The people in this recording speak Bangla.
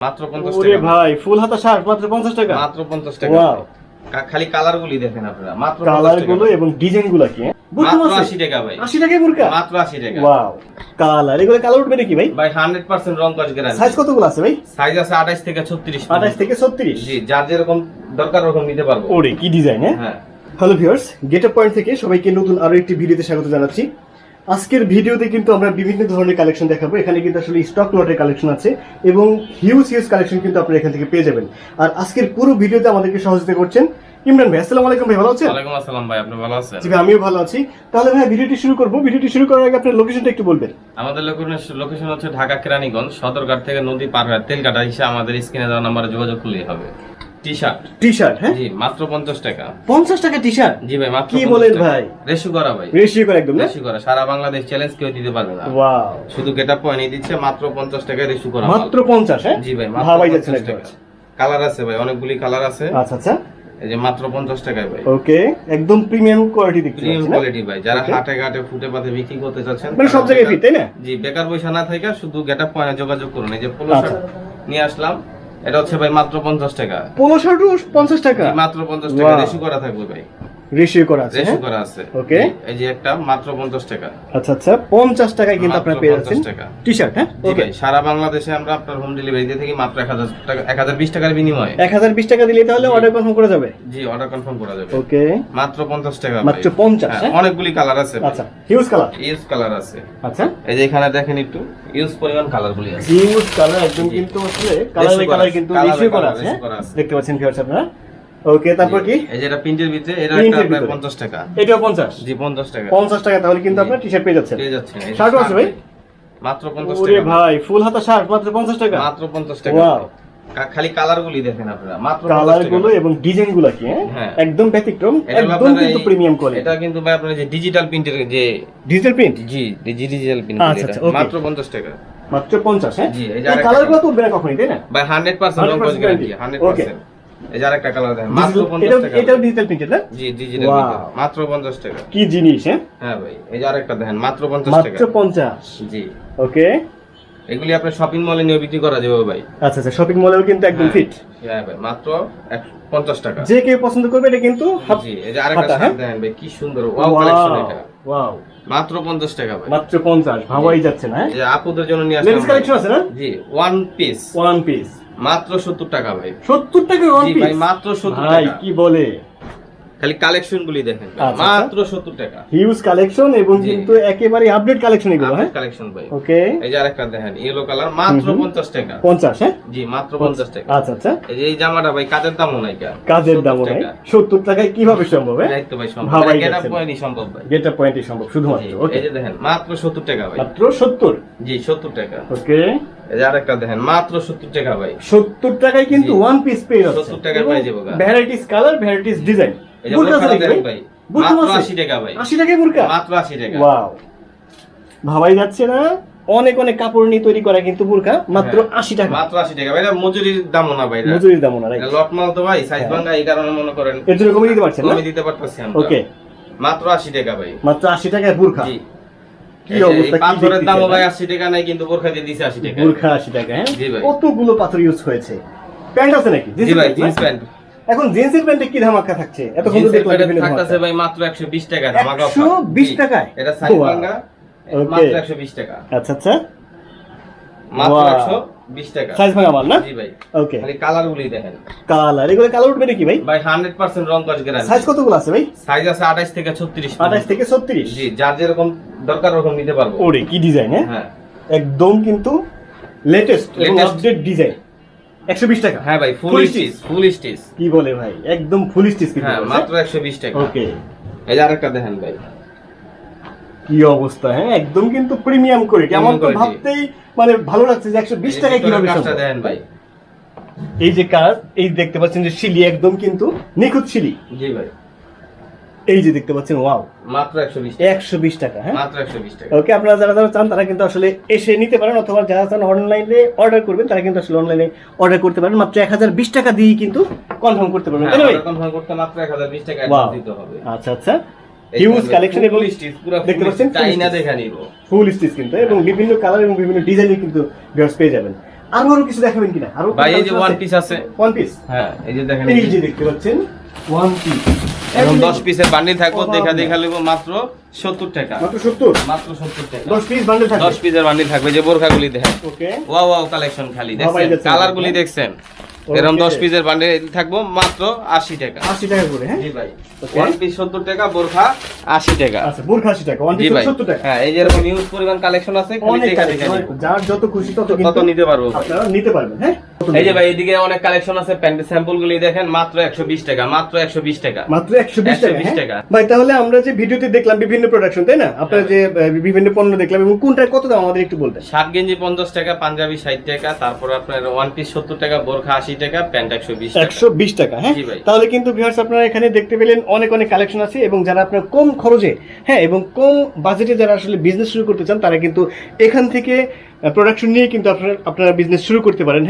মাত্র পঞ্চাশ ওরে টাকা। ভাই ফুল হাতা শার্ট মাত্র পঞ্চাশ টাকা? মাত্র পঞ্চাশ টাকা। খালি কালার গুলি দেখেন আপনারা মাত্র কালারগুলো এবং ডিজাইনগুলো কি হ্যাঁ? মাত্র মাসে? আশি টাকা ভাই। আশি টাকায় বুরকা? মাত্র আশি টাকা। ওয়াও। কালার এগুলো কালার উঠবে নাকি ভাই? ভাই হান্ড্রেড পার্সেন্ট রং কাজ গ্যারান্টি সাইজ কতগুলো আছে ভাই? সাইজ আছে আঠাশ থেকে ছত্রিশ। আঠাশ থেকে ছত্রিশ। জি যার যেরকম দরকার ওরকম নিতে পারব। ওরে কি ডিজাইন হ্যাঁ? হ্যাঁ। হ্যালো ভিউয়ার্স পয়েন্ট থেকে সবাইকে নতুন আরও একটি ভিডিওতে স্বাগত জানাচ্ছি। আজকের ভিডিওতে কিন্তু আমরা বিভিন্ন ধরনের কালেকশন দেখাবো। এখানে কিন্তু আসলে স্টক লটের কালেকশন আছে এবং হিউজ হিউজ কালেকশন কিন্তু আপনারা এখান থেকে পেয়ে যাবেন। আর আজকের পুরো ভিডিওতে আমাদেরকে সহযোগিতা করছেন ইমরান ভাই। আসসালামু আলাইকুম ভাই ভালো আছেন? ওয়ালাইকুম আসসালাম ভাই আপনি ভালো আছেন? জি ভাই আমিও ভালো আছি। তাহলে ভাই ভিডিওটি শুরু করব। ভিডিওটি শুরু করার আগে আপনার লোকেশনটা একটু বলবেন। আমাদের লোকেশন হচ্ছে ঢাকা কেরানীগঞ্জ সদরঘাট থেকে নদী পার হয়ে তেলকাটা হিসেবে আমাদের স্ক্রিনে দেওয়া নাম্বারে যোগাযোগ করলেই হবে। টি শার্ট টি শার্ট হ্যাঁ? জি মাত্র পঞ্চাশ টাকা। পঞ্চাশ টাকা টি শার্ট জি ভাই মাত্র কি বলেন ভাই? রেশু করা ভাই। রেশিও করে একদম রেশু করা। সারা বাংলাদেশ চ্যালেঞ্জ কেউ দিতে পারবে না। ওয়াও শুধু গেট আপ দিচ্ছে মাত্র পঞ্চাশ টাকায় রেশু করা মাত্র পঞ্চাশ হ্যাঁ? জি ভাই মাত্র ভাবাই যাচ্ছে না 50 টাকা। কালার আছে ভাই অনেকগুলি কালার আছে। আচ্ছা আচ্ছা। এই যে মাত্র পঞ্চাশ টাকায় ভাই। ওকে একদম প্রিমিয়াম কোয়ালিটি দেখতে প্রিমিয়াম কোয়ালিটি ভাই। যারা হাটে ঘাটে ফুটে পাতে বিক্রি করতে চাচ্ছেন মানে সব জায়গায় ফিট তাই না? জি বেকার পয়সা না থেকে শুধু গেট আপ যোগাযোগ করুন। এই যে পোলো আচ্ছা। শার্ট নিয়ে আসলাম। এটা হচ্ছে ভাই মাত্র পঞ্চাশ টাকা। শার্টও পঞ্চাশ টাকা? মাত্র পঞ্চাশ টাকা. রেশু করা থাকবে ভাই। রেশিও করা আছে রেশু হ্যাঁ? করা আছে. জি, এই যে একটা মাত্র পঞ্চাশ টাকা। আচ্ছা আচ্ছা পঞ্চাশ টাকায় কিন্তু আপনারা পেয়ে যাচ্ছেন টি শার্ট হ্যাঁ? ওকে সারা বাংলাদেশে আমরা আপনার হোম ডেলিভারি দিয়ে থাকি মাত্র এক হাজার টাকা এক হাজার বিশ টাকার বিনিময়ে। এক হাজার বিশ টাকা দিলে তাহলে অর্ডার কনফার্ম করা যাবে? জি অর্ডার কনফার্ম করা যাবে। ওকে মাত্র পঞ্চাশ টাকা মাত্র 50, হ্যাঁ, হ্যাঁ? অনেকগুলি কালার আছে আচ্ছা হিউজ কালার ইউজ কালার আছে। আচ্ছা। এই যে এখানে দেখেন একটু ইউজ পরিমাণ কালার গুলি আছে। হিউজ কালার একদম কিন্তু আসলে কালারে কালার কিন্তু রেশিও? করা আছে। দেখতে পাচ্ছেন ভিউয়ার্স আপনারা? ওকে তারপর কি? এই যে এটা প্রিন্টের ভিতরে এটা আপনার 50 টাকা। এটা 50 জি 50 টাকা। 50 টাকা তাহলে কিন্তু আপনি টি-শার্ট পেয়ে যাচ্ছেন। পেয়ে যাচ্ছেন। শার্ট আছে ভাই? মাত্র 50 টাকা। ওরে ভাই ফুল হাতা শার্ট মাত্র 50 টাকা? মাত্র 50 টাকা। ওয়াও খালি কালারগুলি দেখেন আপনারা মাত্র কালারগুলো এবং ডিজাইনগুলো কি হ্যাঁ? হ্যাঁ। একদম ব্যতিক্রম একদম কিন্তু প্রিমিয়াম কোয়ালিটি এটা কিন্তু ভাই আপনারা যে ডিজিটাল প্রিন্টের যে ডিজিটাল প্রিন্ট জি ডিজিটাল প্রিন্ট আচ্ছা, আচ্ছা মাত্র 50 টাকা। মাত্র 50 হ্যাঁ? জি এই মানে কালারগুলো তো উঠবে না তাই না? ভাই 100% রং গ্যারান্টি 100% এই যে আরেকটা কালার দেখেন মাত্র Digital- পঞ্চাশ এটাও টাকা। এটাও ডিজিটাল প্রিন্টেড না? জি ডিজিটাল মাত্র পঞ্চাশ টাকা। কি জিনিস হ্যাঁ? হ্যাঁ ভাই এই যে আরেকটা দেখেন মাত্র পঞ্চাশ টাকা। মাত্র পঞ্চাশ। জি। ওকে এগুলি আপনার শপিং মলে নিয়ে বিক্রি করা যাবে ভাই। আচ্ছা আচ্ছা শপিং মলেও কিন্তু একদম হ্যাঁ। ফিট হ্যাঁ ভাই মাত্র এক- পঞ্চাশ টাকা। যে কেউ পছন্দ করবে এটা কিন্তু জি এই যে আরেকটা শার্ট হ্যাঁ? দেখেন ভাই কি সুন্দর ওয়াও কালেকশন এটা। ওয়াও মাত্র পঞ্চাশ টাকা ভাই। মাত্র পঞ্চাশ ভাবাই যাচ্ছে না এই যে আপুদের জন্য নিয়ে আসলাম কালেকশন আছে না? জি ওয়ান পিস ওয়ান পিস মাত্র সত্তর টাকা ভাই। সত্তর টাকা ওয়ান ভাই মাত্র সত্তর ভাই টাকা। কি বলে? খালি কালেকশন গুলি দেখেন। আচ্ছা, মাত্র সত্তর টাকা। হিউজ কালেকশন এবং। কিন্তু একেবারে আপডেট কালেকশন এগুলো হ্যাঁ? কালেকশন ভাই। ওকে এই যে আরেকটা দেখেন ইয়েলো কালার মাত্র হুম। হুম। পঞ্চাশ টাকা। পঞ্চাশ হ্যাঁ? জি মাত্র পঞ্চাশ টাকা। আচ্ছা আচ্ছা। এই যে এই জামাটা ভাই কাজের দামও নাই কা কাজের দামও নাই। টাকা। সত্তর টাকায় কীভাবে সম্ভব হ্যাঁ? দায়িত্ব ভাই সম্ভব। ভাবাই গেট আপ পয়েন্টই সম্ভব ভাই। পয়েন্টই সম্ভব শুধুমাত্র ওকে এই যে দেখেন মাত্র সত্তর টাকা ভাই। মাত্র সত্তর? জি সত্তর টাকা। ওকে। এই যে আরেকটা দেখেন মাত্র সত্তর টাকা ভাই। সত্তর টাকায় কিন্তু ওয়ান পিস পেয়ে যাচ্ছে। 70 টাকায় পেয়ে যাব ভ্যারাইটিস কালার ভ্যারাইটিস ডিজাইন বুরকা আছে বোরখাটা নাকি? দেখেন ভাই? ভাই বুরকা মাত্র আছে? আশি টাকা ভাই। আশি টাকায় বুরকা? মাত্র আশি টাকা। ওয়াও। ভাবাই যাচ্ছে না? অনেক অনেক কাপড় নিয়ে তৈরি করা কিন্তু বুরকা মাত্র হ্যাঁ, আশি টাকা। মাত্র আশি টাকা। ভাই এটা মজুরির দামও না ভাই মজুরির দাম না রাইট লট মাল তো ভাই সাইজ হ্যাঁ। ভাঙ্গা এই কারণে মনে করেন এর জন্য কমিয়ে দিতে পারছেন না? কমে দিতে পারতেছি আমরা। ওকে। মাত্র আশি টাকা ভাই। মাত্র আশি টাকায় বুরখা জি। কি অবস্থা এই পাথরের দামও ভাই হ্যাঁ? আশি টাকা নাই কিন্তু বোরখা দিয়ে দিছে আশি টাকা। বুরখা আশি টাকা হ্যাঁ? জি ভাই। কতগুলো পাথর ইউজ হয়েছে? প্যান্ট আছে নাকি? জি ভাই জিন্স প্যান্ট। এখন জিন্সের প্যান্টে কি ধামাকা থাকছে? এত সুন্দর থাকতেছে। ভাই মাত্র একশো বিশ টাকা ধামাকা 120 জি। টাকায়? এটা সাইজ Okay. মাত্র একশো বিশ টাকা। আচ্ছা আচ্ছা। মাত্র Wow. একশো বিশ টাকা। সাইজ ভাঙা মাল না? জি ভাই। ওকে খালি কালার গুলি দেখেন। কালার এগুলো কালার উঠবে নাকি ভাই? ভাই হান্ড্রেড পার্সেন্ট রং কাজ গ্যারান্টি সাইজ কতগুলো আছে ভাই? সাইজ আছে আঠাশ থেকে ছত্রিশ। আঠাশ থেকে ছত্রিশ? জি যার যেরকম দরকার ওরকম নিতে পারব। ওরে কি ডিজাইন হ্যাঁ? হ্যাঁ। একদম কিন্তু লেটেস্ট আপডেট ডিজাইন একশো বিশ টাকা? হ্যাঁ ভাই ফুল স্টিচ ফুল স্টিচ কি বলে ভাই? একদম ফুল স্টিচ কিন্তু হ্যাঁ মাত্র একশো বিশ টাকা। ওকে এই যে আরেকটা দেখেন ভাই। কি অবস্থা হ্যাঁ? একদম কিন্তু প্রিমিয়াম করে আমার তো। ভাবতেই মানে ভালো লাগছে যে একশো বিশ এই টাকা ভিতরের কীভাবে কাজটা দেন ভাই। এই যে কাজ এই দেখতে পাচ্ছেন যে শিলি একদম কিন্তু নিখুঁত শিলি। জি ভাই। এই যে দেখতে পাচ্ছেন ওয়াও। মাত্র একশো বিশ একশো বিশ টাকা হ্যাঁ? মাত্র একশো বিশ টাকা। ওকে আপনারা যারা যারা চান তারা কিন্তু আসলে এসে নিতে পারেন অথবা যারা চান অনলাইনে অর্ডার করবেন তারা কিন্তু আসলে অনলাইনে অর্ডার করতে পারেন। মাত্র এক হাজার বিশ টাকা দিয়ে কিন্তু কনফার্ম করতে পারবেন। হ্যাঁ, confirm করতে মাত্র এক হাজার বিশ টাকা. দিতে হবে। আচ্ছা আচ্ছা। হিউজ কালেকশন এবং দেখতে পাচ্ছেন চাইনা দেখা নিব। ফুল স্টিচ কিন্তু এবং বিভিন্ন কালার এবং বিভিন্ন ডিজাইনের কিন্তু ভিউয়ার্স পেয়ে যাবেন। আরও আরও কিছু দেখাবেন কিনা? আরও ভাই এই যে ওয়ান পিস আছে? ওয়ান পিস হ্যাঁ এই যে দেখেন এই যে। দেখতে পাচ্ছেন ওয়ান পিস এখন দশ পিসের বান্ডিল থাকব দেখা। দেখা লিখব মাত্র সত্তর টাকা। মাত্র সত্তর? মাত্র সত্তর টাকা। দশ পিস বান্ডিল থাকবে? দশ পিসের বান্ডিল থাকবে যে বোরখাগুলি দেখেন। ওকে ওয়াও ওয়াও কালেকশন খালি ভাবাই দেখছেন? যাচ্ছে কালার গুলি দেখছেন? এরকম. দশ পিসের বান্ডেল থাকব মাত্র আশি টাকা। আশি টাকা করে হ্যাঁ? জি ভাই. ওয়ান পিস সত্তর টাকা বোরখা আশি টাকা। আচ্ছা বোরখা আশি টাকা ওয়ান পিস সত্তর টাকা। হ্যাঁ এই যে এরকম নিউজ পরিমাণ কালেকশন আছে যার যত খুশি তত তত নিতে পারব আপনারা নিতে পারবেন হ্যাঁ? এই যে ভাই এদিকে অনেক কালেকশন আছে প্যান্টের স্যাম্পল গুলি দেখেন মাত্র টাকা মাত্র টাকা। মাত্র একশো বিশ টাকা 120 হ্যাঁ? টাকা। ভাই তাহলে আমরা যে ভিডিওতে দেখলাম বিভিন্ন প্রোডাকশন তাই না? আপনারা যে বিভিন্ন পণ্য দেখলাম এবং কোনটার কত দাম আমাদের একটু বলতেন শার্ট গেঞ্জি পঞ্চাশ টাকা পাঞ্জাবি ষাট টাকা তারপর আপনার ওয়ান পিস সত্তর টাকা বোরখা আশি টাকা প্যান্ট টাকা। হ্যাঁ। তাহলে কিন্তু ভিউয়ার্স আপনারা এখানে দেখতে পেলেন অনেক অনেক কালেকশন আছে এবং যারা আপনার কম খরচে হ্যাঁ এবং কম বাজেটে যারা আসলে বিজনেস শুরু করতে চান তারা কিন্তু এখান থেকে প্রোডাকশন নিয়ে কিন্তু আপনারা আপনারা বিজনেস শুরু করতে পারেন হ্যাঁ?